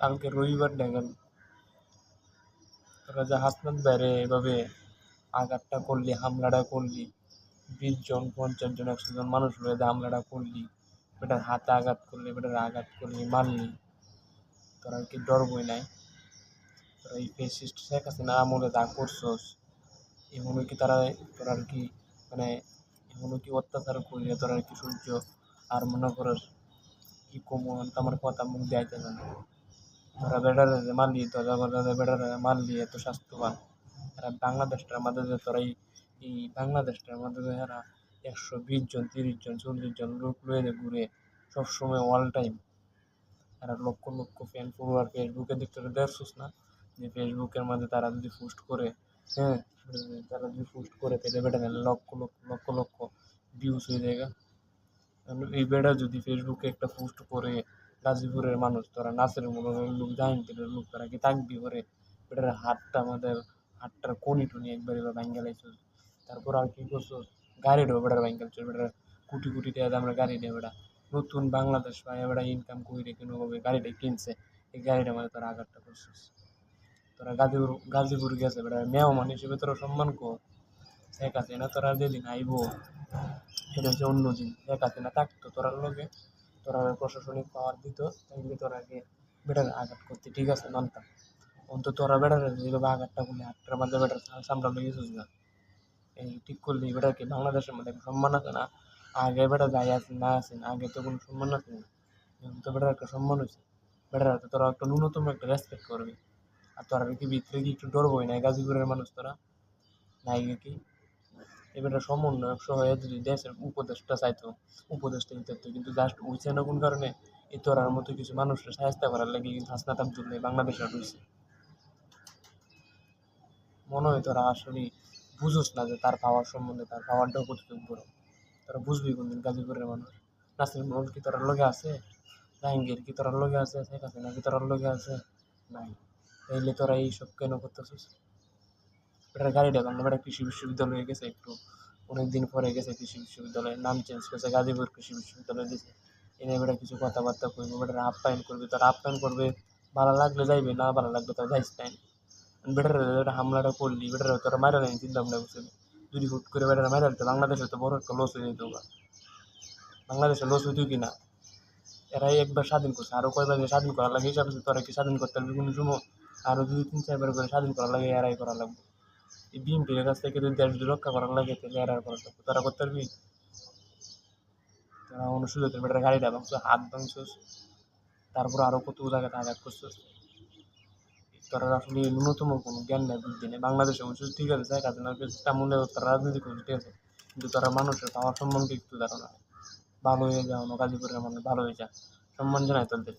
কালকে রবিবার দেখেন। তোরা যে হাসনাত বাইরে এভাবে আঘাতটা করলি, হামলাটা করলি, বিশ জন, পঞ্চাশ জন, একশো জন মানুষ যে হামলাটা করলি, বেটার হাতে আঘাত করলি, বেটার আঘাত করলি, মারলি, তোরা কি ডর নাই। তোরা এই ফেসিস্ট শেখ হাসিনা আমলে যা করছস এমনও কি তারা তোরা আর কি মানে এমনও কি অত্যাচার করলি তোরা আর কি সহ্য আর মনে করস কি কমু আমার কথা মুখ দেয়াইতে না। তোরা বেটারে মারলি তোরা বেটারে মারলি এত স্বাস্থ্যবান। এরা বাংলাদেশটার মাধ্যমে তোরা এই বাংলাদেশটার মাধ্যমে এরা একশো বিশ জন, তিরিশ জন, চল্লিশ জন লোক লয়ে ঘুরে সবসময় অল টাইম এরা লক্ষ লক্ষ ফ্যান ফলোয়ার ফেসবুকে দেখতে দেখছিস না? যে ফেসবুকের মধ্যে তারা যদি পোস্ট করে হ্যাঁ তারা যদি পোস্ট করে পেলে বেটা লক্ষ লক্ষ লক্ষ লক্ষ ভিউজ হয়ে যায় এই বেটা যদি ফেসবুকে একটা পোস্ট করে গাজীপুরের মানুষ, তোরা নাচের মনে লোক জাহিনপুরের লোক, তারা কি তাকবি করে বেটার হাতটা আমাদের, হাতটার কোনি টুনি একবারে ভাঙ্গে লাইছ তারপর আর কি করছ গাড়িটাও বেটার ভাঙ্গে লাইছ বেটার কোটি কোটি টাকা আমরা গাড়ি নেই বেটা নতুন বাংলাদেশ পায় বেটা ইনকাম করে কোনোভাবে গাড়িটা কিনছে? এই গাড়িটা মানে তোরা আঘাতটা করছিস। তোরা গাজীপুর গাজীপুর গেছে বেটা মেহমান হিসেবে তোরা সম্মান কর। শেখ হাসিনা তোরা যেদিন আইব সেটা হচ্ছে অন্য দিন শেখ হাসিনা থাকতো তোরার লগে। তোরা প্রশাসনিক পাওয়ার দিত, তাইলে তোরা আগে বেটার আঘাত করতে, ঠিক আছে? মানতাম অন্তত তোরা বেটার যেভাবে আঘাতটা করলে হাতটার মধ্যে বেটার সামরা লেগেছিস না এই ঠিক করলি, বেটার কি? বাংলাদেশের মধ্যে সম্মান আছে না? আগে বেটা যাই আছে, না আছে, আগে তো কোনো সম্মান আছে না তো বেটার একটা সম্মান হয়েছে। বেটার তো তোরা একটা ন্যূনতম একটা রেসপেক্ট করবি। আর তোরা কি ভিতরে কি একটু ডরবই না গাজীপুরের মানুষ তোরা? নাই কি এবারে সমন্বয়ক সহ যদি দেশের উপদেশটা চাইতো উপদেশটা দিতে কিন্তু জাস্ট উইছে না কোন কারণে এই তোরার মতো কিছু মানুষের সাহায্য করার লাগে কিন্তু হাসনাত আবদুল্লাহ বাংলাদেশে ঢুকছে মনে হয় তোরা আসলে বুঝোস না যে তার পাওয়ার সম্বন্ধে, তার পাওয়ারটাও কতটুকু বড়। তোরা বুঝবি কোনদিন গাজীপুরের মানুষ। নাসির মোড়ল কি তোরার লগে আছে? জাহাঙ্গীর কি তোরার লগে আছে? শেখ হাসিনা কি তোরার লগে আছে? নাই। তাইলে তোরা এইসব কেন করতেছিস? এটার গাড়িটা বাংলা বেটা কৃষি বিশ্ববিদ্যালয়ে গেছে একটু অনেক দিন পরে গেছে কৃষি বিশ্ববিদ্যালয়ের নাম চেঞ্জ করেছে, গাজীপুর কৃষি বিশ্ববিদ্যালয় দিয়েছে এনে বেটা কিছু কথাবার্তা করবে বেটার আপ্যায়ন করবে, তার আপ্যায়ন করবে, ভালো লাগলে যাইবে, না ভালো লাগলে তার যাইস টাইম বেটার হামলাটা করলি বেটার তোরা মারা নেই চিন্তা ভাবনা করছে যদি হুট করে বেটার মারা দিতে, বাংলাদেশে তো বড় একটা লস হয়ে যেত। বাংলাদেশে লস হইতো কি না? এরাই একবার স্বাধীন করছে আরও কয়বার স্বাধীন করার লাগে হিসাবে তোরা কি স্বাধীন করতে পারবি কোনো সময়? আরও দুই, তিন, চারবার করে স্বাধীন করার লাগে এরাই করা লাগবে। এই বিএনপির কাছ থেকে যদি দেশ রক্ষা করার লাগে, তাহলে এরাই করা লাগবে তোরা করতে পারবি? তোরা অনুসূচিত বেটার গাড়িটা ভাঙছো, হাত ভাঙছোস তারপর আরও কত জায়গাতে আঘাত করছোস তোরা আসলে ন্যূনতম কোনো জ্ঞান নেই, বুদ্ধি নেই। বাংলাদেশে অবশ্য ঠিক আছে, শেখ হাসিনার চেষ্টা মূল্যে তারা রাজনীতি করছে, ঠিক আছে? কিন্তু তারা মানুষের পাওয়ার সম্বন্ধে একটু ধারণা ভালো হয়ে যাও, গাজীপুরের মানুষ ভালো হয়ে যা সম্মান জানাই তোদের।